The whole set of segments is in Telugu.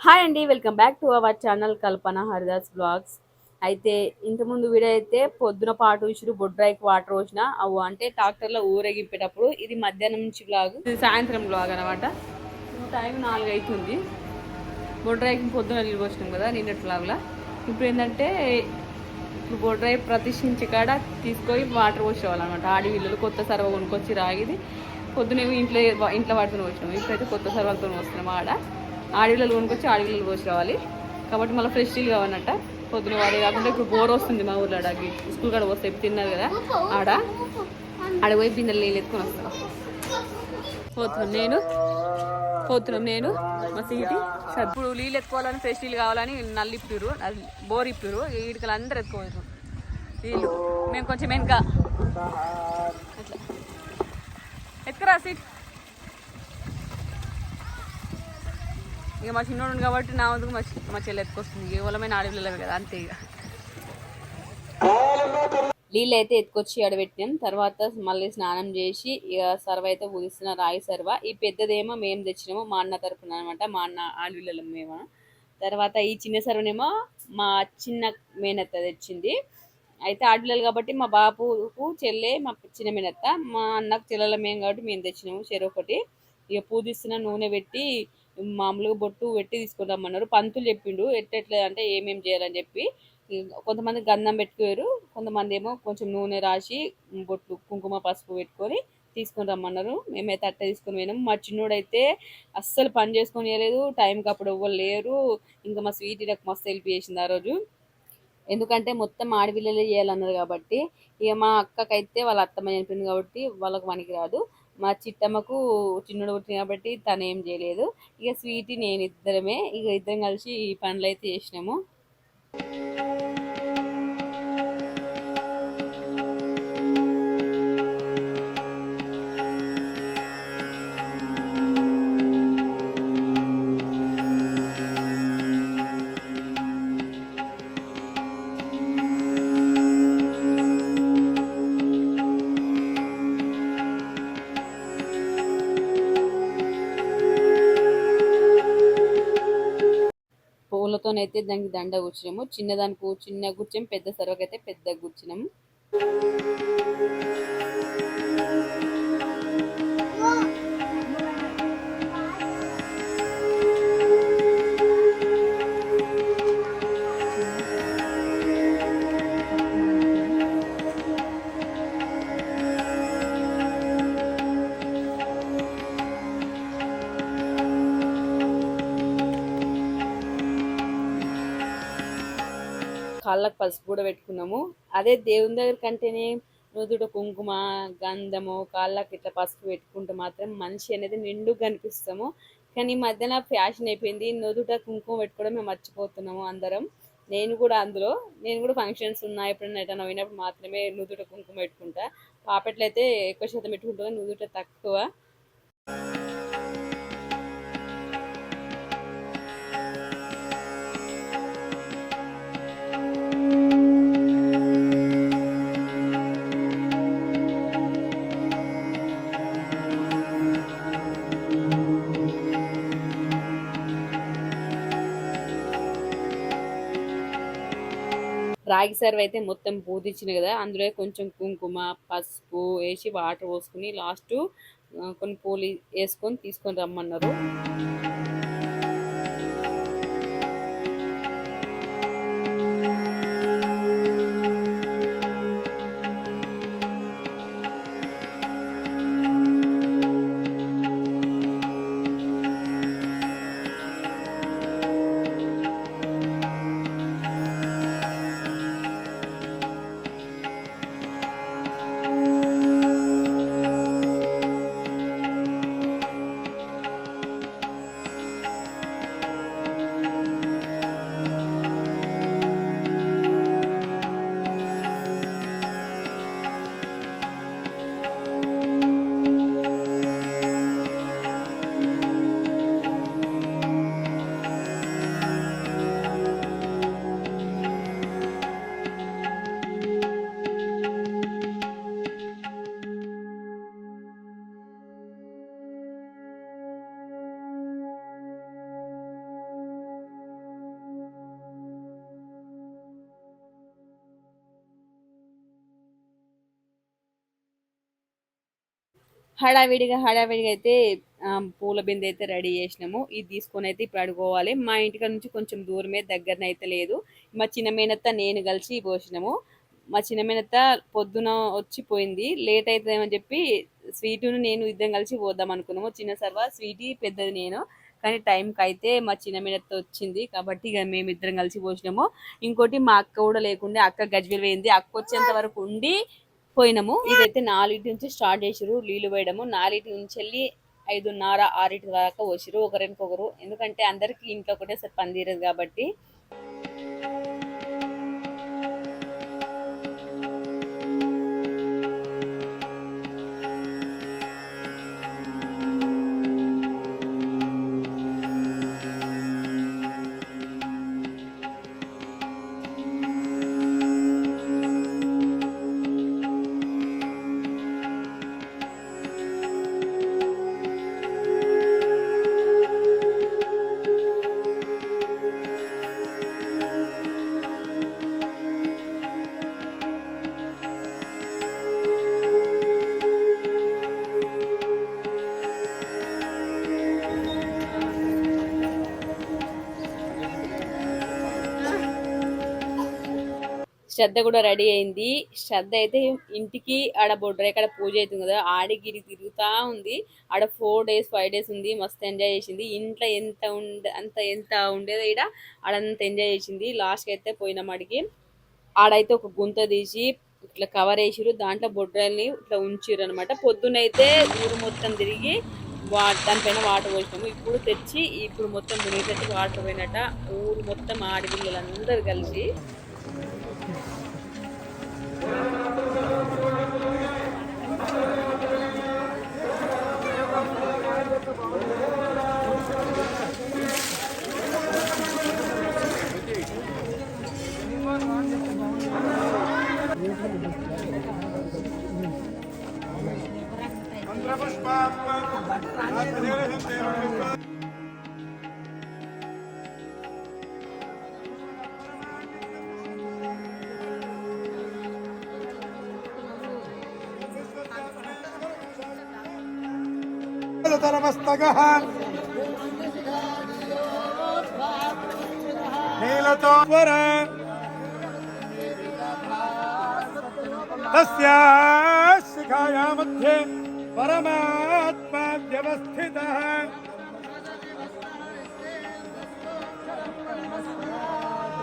హాయ్ అండి welcome back to our channel Kalpana Haridas blogs అయితే ఇంతకుముందు వీడియో అయితే పొద్దున పాటు ఇచ్చుడు బొడ్రాయికి వాటర్ వచ్చిన అవు అంటే ట్రాక్టర్లో ఊరేగింపేటప్పుడు ఇది మధ్యాహ్నం నుంచి బ్లాగ్ ఇది సాయంత్రం బ్లాగ్ అనమాట టైం నాలుగు అవుతుంది బొడ్రాయికి పొద్దున నీళ్ళు వచ్చినాం కదా నిన్నటి బ్లాగ్లో ఇప్పుడు ఏంటంటే ఇప్పుడు బొడ్రాయి ప్రతిష్ఠించే కాడ తీసుకొని వాటర్ పోసేవాళ్ళనమాట. ఆడి వీళ్ళు కొత్త సర్వ కొనుక్కొచ్చి రాగిది. పొద్దునేమో ఇంట్లో ఇంట్లో వాటితో వచ్చినాం ఇప్పుడైతే కొత్త సర్వలతో వస్తున్నాం ఆడ. ఆడవిలలు కొనుక్కొచ్చి ఆడవిలలు పోసి రావాలి. కాబట్టి మళ్ళీ ఫ్రెష్ నీళ్ళు కావాలన్నట్ట పొద్దున వాడే కాకుండా ఇప్పుడు బోర్ వస్తుంది మా ఊర్లో ఆడకి స్కూల్ కాడ వస్తే తిన్నారు కదా. ఆడ. ఆడ పోయి బిందెలు నీళ్ళు ఎత్తుకొని వస్తాం. పోతున్నాం నేను. పోతున్నాం నేను మా సీటి. ఇప్పుడు నీళ్ళు ఎత్తుకోవాలని ఫ్రెష్ నీళ్ళు కావాలని నల్లి ఇప్పిరు అది బోర్ ఇప్పిరు ఈడికలు అందరు ఎత్తుకోవచ్చు నీళ్ళు. మేము కొంచెం వెనుక. ఎత్తుకురా సీట్. ఇక మా చిన్నోడు కాబట్టి నా వద్దకు మా మా చెల్లి ఎత్తుకొస్తుంది. కేవలమైన ఆడపిల్లలవి కదా అంతే ఇక. నీళ్ళు అయితే ఎత్తుకొచ్చి ఆడబెట్టినాం. తర్వాత మళ్ళీ స్నానం చేసి ఇక సర్వ అయితే ఊగిస్తున్న రాయి సర్వ. ఈ పెద్దదేమో మేము తెచ్చినాము మా అన్న తరఫున అనమాట మా అన్న ఆడపిల్లలం మేము. తర్వాత ఈ చిన్న సర్వనేమో మా చిన్న మేనత్త తెచ్చింది. అయితే ఆడపిల్లలు కాబట్టి మా బాబుకు చెల్లె మా చిన్న మేనత్త మా అన్నకు చెల్లెల మేము కాబట్టి మేము తెచ్చినాము చెరొకటి. ఇక పూజిస్తున్న నూనె పెట్టి మామూలుగా బొట్టు పెట్టి తీసుకొని రమ్మన్నారు పంతులు చెప్పిండు ఎట్టెట్లే అంటే ఏమేమి చేయాలని చెప్పి. కొంతమంది గంధం పెట్టుకోరు కొంతమంది ఏమో కొంచెం నూనె రాసి బొట్టు కుంకుమ పసుపు పెట్టుకొని తీసుకొని రమ్మన్నారు మేమైతే అట్ట తీసుకొని పోయినాం. మా చిన్నోడైతే అస్సలు పని చేసుకొని వేయలేదు టైంకి అప్పుడు ఎవ్వరు లేరు. ఇంకా మా స్వీట్ నాకు మస్తు హెల్ప్ చేసింది ఆ రోజు. ఎందుకంటే మొత్తం ఆడపిల్లలే చేయాలన్నారు కాబట్టి. ఇక మా అక్కకైతే వాళ్ళ అత్తమ్మ చనిపోయింది కాబట్టి వాళ్ళకి పనికి రాదు మా చిట్టమ్మకు చిన్నడు పుట్టింది కాబట్టి తను ఏం చేయలేదు. ఇక స్వీట్ నేను ఇద్దరమే ఇక ఇద్దరం కలిసి ఈ పనులు అయితే చేసినాము. అయితే దానికి దండ కూర్చున్నాము చిన్నదానికి చిన్న కూర్చాం పెద్ద సర్వకైతే పెద్ద కూర్చున్నాము కాళ్ళకు పసుపు కూడా పెట్టుకున్నాము. అదే దేవుని దగ్గర కంటేనే నుదుట కుంకుమ గంధము కాళ్ళకి ఇట్లా పసుపు పెట్టుకుంటే మాత్రం మనిషి అనేది నిండుగా కనిపిస్తాము. కానీ ఈ మధ్యన ఫ్యాషన్ అయిపోయింది. నుదుట కుంకుమ పెట్టుకోవడం మేము మర్చిపోతున్నాము అందరం. నేను కూడా అందులో నేను కూడా ఫంక్షన్స్ ఉన్నాయి ఎప్పుడైనా ఎటన్నా పోయినప్పుడు మాత్రమే నుదుట కుంకుమ పెట్టుకుంటా. పాపట్లయితే అయితే ఎక్కువ శాతం పెట్టుకుంటా నుదుట తక్కువ. రాగి సర్వ్ అయితే మొత్తం పూదిచ్చిన కదా అందులో కొంచెం కుంకుమ పసుపు వేసి వాటర్ పోసుకుని లాస్ట్ కొన్ని పూలు వేసుకొని తీసుకొని రమ్మన్నారు. హడావిడిగా హడావిడిగా అయితే పూల బిందె అయితే రెడీ చేసినాము. ఇది తీసుకొని అయితే ఇప్పుడు అడుకోవాలి మా ఇంటికాడ నుంచి కొంచెం దూరమే దగ్గర అయితే లేదు. మా చిన్న మేనత్త నేను కలిసి పోసినాము. మా చిన్న మేనత్త పొద్దున వచ్చి పోయింది. లేట్ అవుతుందేమని చెప్పి స్వీటును నేను ఇద్దరం కలిసి పోదాం అనుకున్నాము. చిన్న సర్వా స్వీటీ పెద్దది నేను. కానీ టైంకి అయితే మా చిన్న మేనత్త వచ్చింది. కాబట్టి ఇక మేము ఇద్దరం కలిసి పోసినాము. ఇంకోటి మా అక్క కూడా లేకుండా అక్క గజ్వేల్ పోయింది. అక్క వచ్చేంత వరకు ఉండి పోయినాము. ఇదైతే నాలుగింటి నుంచి స్టార్ట్ చేసిరు నీళ్ళు పోయడము. నాలుగింటి నుంచి వెళ్ళి ఐదున్నర ఆరింటి దాకా వచ్చిరు ఒకరికొకరు. ఎందుకంటే అందరికి ఇంట్లో ఒకటేసారి పని తీరదు కాబట్టి శ్రద్ధ కూడా రెడీ అయింది. శ్రద్ధ అయితే ఇంటికి ఆడ బొడ్ర ఇక్కడ పూజ అవుతుంది కదా ఆడిగిరి తిరుగుతూ ఉంది. ఆడ ఫోర్ డేస్ ఫైవ్ డేస్ ఉంది మస్తు ఎంజాయ్ చేసింది. ఇంట్లో ఎంత ఉండే అంత ఎంత ఉండేదో ఈడ ఆడంత ఎంజాయ్ చేసింది. లాస్ట్కి అయితే పోయినాం ఆడికి ఆడైతే ఒక గుంత తీసి ఇట్లా కవర్ వేసిరు దాంట్లో బొడ్రాల్ని ఇట్లా ఉంచిరు అనమాట పొద్దునైతే ఊరు మొత్తం తిరిగి వా దానిపైన వాటర్ పోసినాము. ఇప్పుడు తెచ్చి ఇప్పుడు మొత్తం మునిగేటట్టు వాటర్ పోయినట్ట ఊరు మొత్తం ఆడపిల్లలందరూ కలిసి Thank you. मस्तक नीलतो वर तस्याः शिखाया मध्ये परमात्माद्यवस्थितः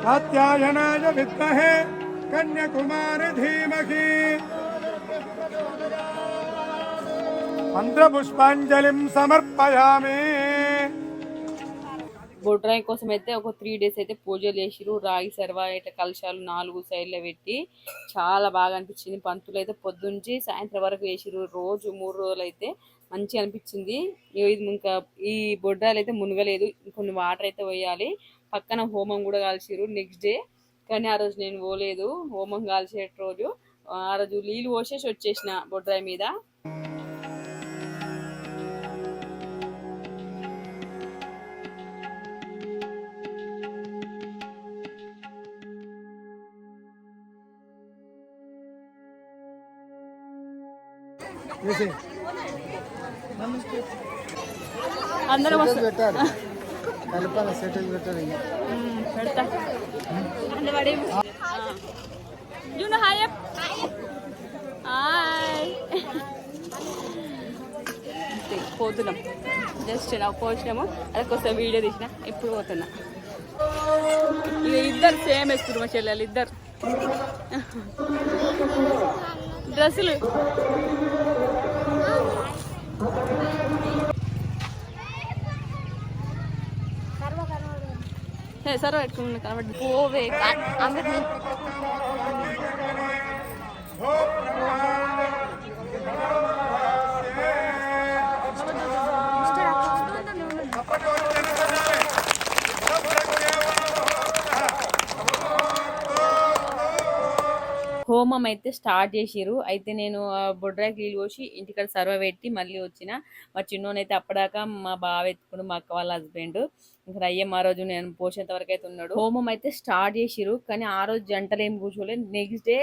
कात्यायनाय विद्महे कन्याकुमारी धीमहि మంత్రపుష్పాంజలిం సమర్పయామి. బొడ్రాయి కోసం అయితే ఒక త్రీ డేస్ అయితే పూజలు చేసిరు రాగి సర్వా ఇట్లా కలశాలు నాలుగు సైడ్లో పెట్టి చాలా బాగా అనిపించింది. పంతులు అయితే పొద్దుంచి సాయంత్రం వరకు వేసిరు రోజు మూడు రోజులు అయితే మంచిగా అనిపించింది. ఇది ఇంకా ఈ బొడ్రాయలు అయితే మునగలేదు. కొన్ని వాటర్ అయితే వేయాలి పక్కన హోమం కూడా కాల్చిరు నెక్స్ట్ డే. కానీ ఆ రోజు నేను పోలేదు. హోమం కాల్చే రోజు. ఆ రోజు నీళ్ళు పోసేసి వచ్చేసిన బొడ్రాయి మీద. అందరం పెట్టాలి కలపాలి సెటిల్ పెట్టాలి ఇక. మ్మ్, పెడతా. అందవాడి జూన హాయ్ అప్. హాయ్ అంతే, పోతున్నాం. జస్ట్ నా పోసినాము. అదొకసారి వీడియో తీసిన. ఇప్పుడు పోతున్నా. ఇద్దరు సేమ్ వేస్తారు మా చెల్లెలు ఇద్దరు. డ్రెస్సులు. ఏ, సరే పెట్టుకున్నా కాబట్టి పోవే అందరినీ హోమం అయితే స్టార్ట్ చేసిర్రు. అయితే నేను ఆ, బొడ్రాకి నీళ్ళు పోసి ఇంటికాడ సర్వ పెట్టి మళ్ళీ వచ్చిన. మా చిన్నోనైతే అప్పడాక మా బావ ఎత్తుకుండు మా అక్క వాళ్ళ హస్బెండ్. ఇంకా అయ్యమ్మ మా రోజు నేను పోసేంత వరకు అయితే ఉన్నాడు. హోమం అయితే స్టార్ట్ చేసిర్రు. కానీ ఆ రోజు జంటలు ఏం కూర్చోలేదు నెక్స్ట్ డే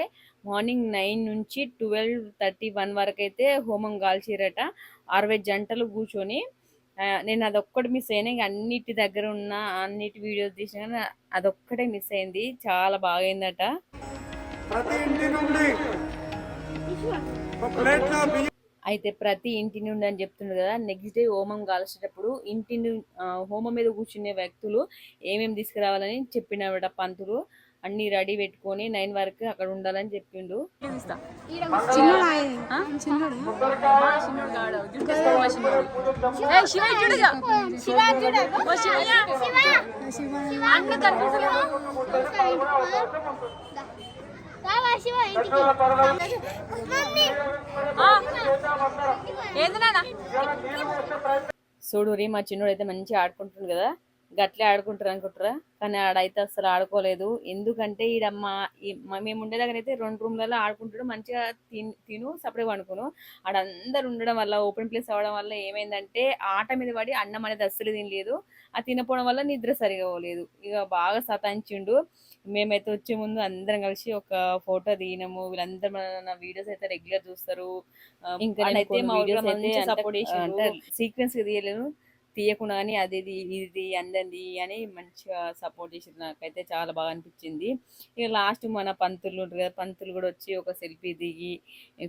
మార్నింగ్ నైన్ నుంచి ట్వెల్వ్ థర్టీ వన్ వరకు అయితే హోమం కాల్చిరట అరవై జంటలు కూర్చొని నేను అదొక్కటి మిస్ అయినా ఇంక అన్నిటి దగ్గర ఉన్న అన్నిటి వీడియోస్ తీసిన కానీ అదొక్కటే మిస్ అయింది. చాలా బాగైందట. ప్రతి ఇంటి నుండి ఒక ప్లేట్లో బియ్యం అయితే ప్రతి ఇంటి నుండి అని చెప్తుండ్రు కదా నెక్స్ట్ డే హోమం కాల్చేటప్పుడు ఇంటి హోమం మీద కూర్చునే వ్యక్తులు ఏమేమి తీసుకురావాలని చెప్పినవిడ పంతులు అన్ని రెడీ పెట్టుకొని నైన్ వరకు అక్కడ ఉండాలని చెప్పిండు చూడురి మా చిన్నోడు అయితే మంచిగా ఆడుకుంటుండు కదా. గట్లే ఆడుకుంటారు అనుకుంటారా? కానీ ఆడైతే అసలు ఆడుకోలేదు. ఎందుకంటే ఈడమ్మ మేము ఉండే దగ్గర అయితే రెండు రూమ్లలో ఆడుకుంటాడు మంచిగా తిన్ తిను సపరేట్ పండుకును ఆడందరు ఉండడం వల్ల ఓపెన్ ప్లేస్ అవ్వడం వల్ల ఏమైందంటే ఆట మీద పడి అన్నం అనేది అస్సలు తినలేదు. ఆ తినపోవడం వల్ల నిద్ర సరిగా పోలేదు. ఇక బాగా సతాయించిండు. మేమైతే వచ్చే ముందు అందరం కలిసి ఒక ఫోటో దిగినాము. వీళ్ళందరూ మన- నా వీడియోస్ అయితే రెగ్యులర్ చూస్తారు. ఇంకా అయితే మా వీడియోస్ అయితే సపోర్ట్ చేసి అంటే సీక్వెన్స్ తీయలేను. తీయకుండా కానీ అది ఇది ఇది అందంది అని మంచిగా సపోర్ట్ చేసింది నాకైతే చాలా బాగా అనిపించింది. ఇక లాస్ట్ మన పంతులు ఉంటారు కదా పంతులు కూడా వచ్చి ఒక సెల్ఫీ దిగి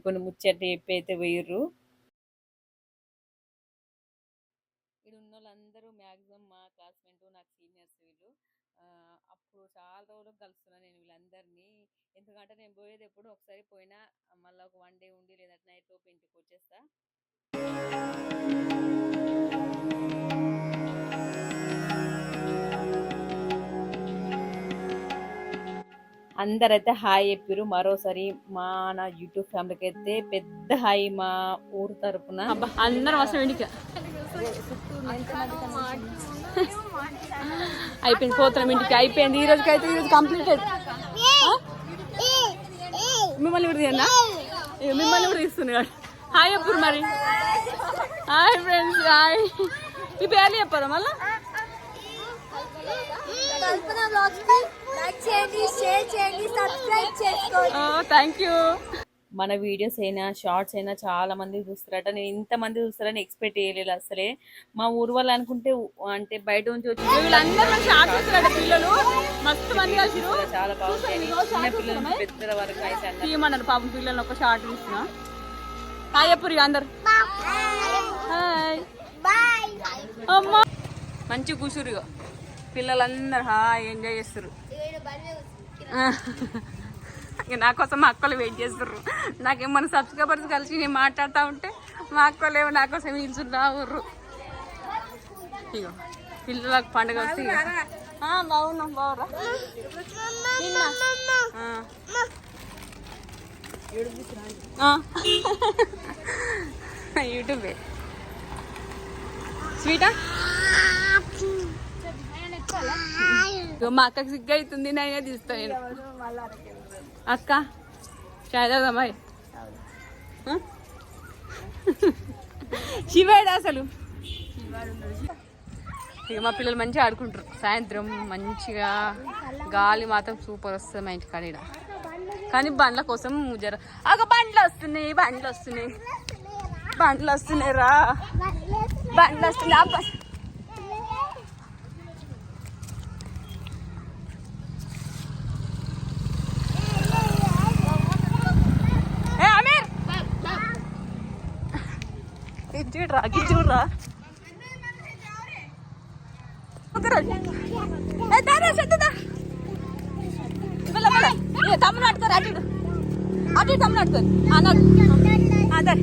కొన్ని ముచ్చట చెప్పి అయితే పోయిర్రు ఇక్కడ ఉన్న వాళ్ళందరూ మ్యాక్సిమం మా క్లాస్మేట్ నాకు సీనియర్స్ వీళ్ళు ఆ, అప్పుడు చాలా రోజులు కలుస్తున్నాను నేను వీళ్ళందరినీ. ఎందుకంటే నేను పోయేది ఎప్పుడు ఒకసారి పోయినా మళ్ళీ ఒక వన్ డే ఉండి లేదా నైట్ లోపు ఇంటికి వచ్చేస్తా. అందరైతే హాయ్ చెప్పారు మరోసారి మా నా యూట్యూబ్ ఫ్యామిలీకి అయితే పెద్ద హాయ్ మా ఊరు తరపున. అందరం వస్తాం ఇంటికి. అయిపోయింది పోతున్నాం ఇంటికి అయిపోయింది. ఈ రోజుకి అయితే ఈరోజు కంప్లీటెడ్ మిమ్మల్ని కూడా తీయన్నా మిమ్మల్ని కూడా తీస్తున్నాడు హాయ్ అప్పుడు మరి. Hi friends hi. మీ పేర్లు చెప్పదా మళ్ళా? థ్యాంక్ యూ మన వీడియోస్ అయినా షార్ట్స్ అయినా చాలా మంది చూస్తారట. నేను ఇంత మంది చూస్తారని ఎక్స్పెక్ట్ చేయలేదు అసలే. మా ఊరు వాళ్ళు అనుకుంటే అంటే బయట నుంచి వచ్చి వీళ్ళందరూ పిల్లలు. మస్తు మంది చాలా బాగుంటాయి. చిన్న పిల్లల నుంచి పెద్దల వరకు అయితే పాపం పిల్లల్ని ఒక షార్ట్ తీస్తున్నా? హాయ్ చెప్పు ఇక అందరు. హాయ్. బాయ్ అమ్మా. మంచి కూసురు ఇగో. పిల్లలందరూ హాయ్ ఎంజాయ్ చేస్తారు నా కోసం మా అక్కలు వెయిట్ చేస్తారు నాకేమన్నా సబ్స్క్రైబర్స్ కలిసి నేను మాట్లాడుతూ ఉంటే మా అక్కలు ఏమో నా కోసం నిల్చుంటా ఊర్రు. ఇగో పిల్లలకు పండుగ వస్తే బాగున్నాం బాగురా యూట్యూబే. స్వీటా? ఇగో మా అక్కకి సిగ్గు అవుతుంది నేను తీస్తాను నేను. అక్క చాయ్ తాగుదామాయ్ శివాడు అసలు? ఇక మా పిల్లలు మంచిగా ఆడుకుంటారు. సాయంత్రం మంచిగా గాలి మాత్రం సూపర్ వస్తుంది మా ఇంటి కాడ కానీ బండ్ల కోసం జర ఒక బండ్లు వస్తున్నాయి బండ్లు వస్తున్నాయి. బండ్లు వస్తున్నాయి రా బండ్లు వస్తున్నాయి ఆ బ- ఏ అమీర్ ఇది చూడరా ఇది చూడరా తమ్ముడు ఆడుకోరు అటు అటు ఇటు తమ్ముడు అన్నాడు అదే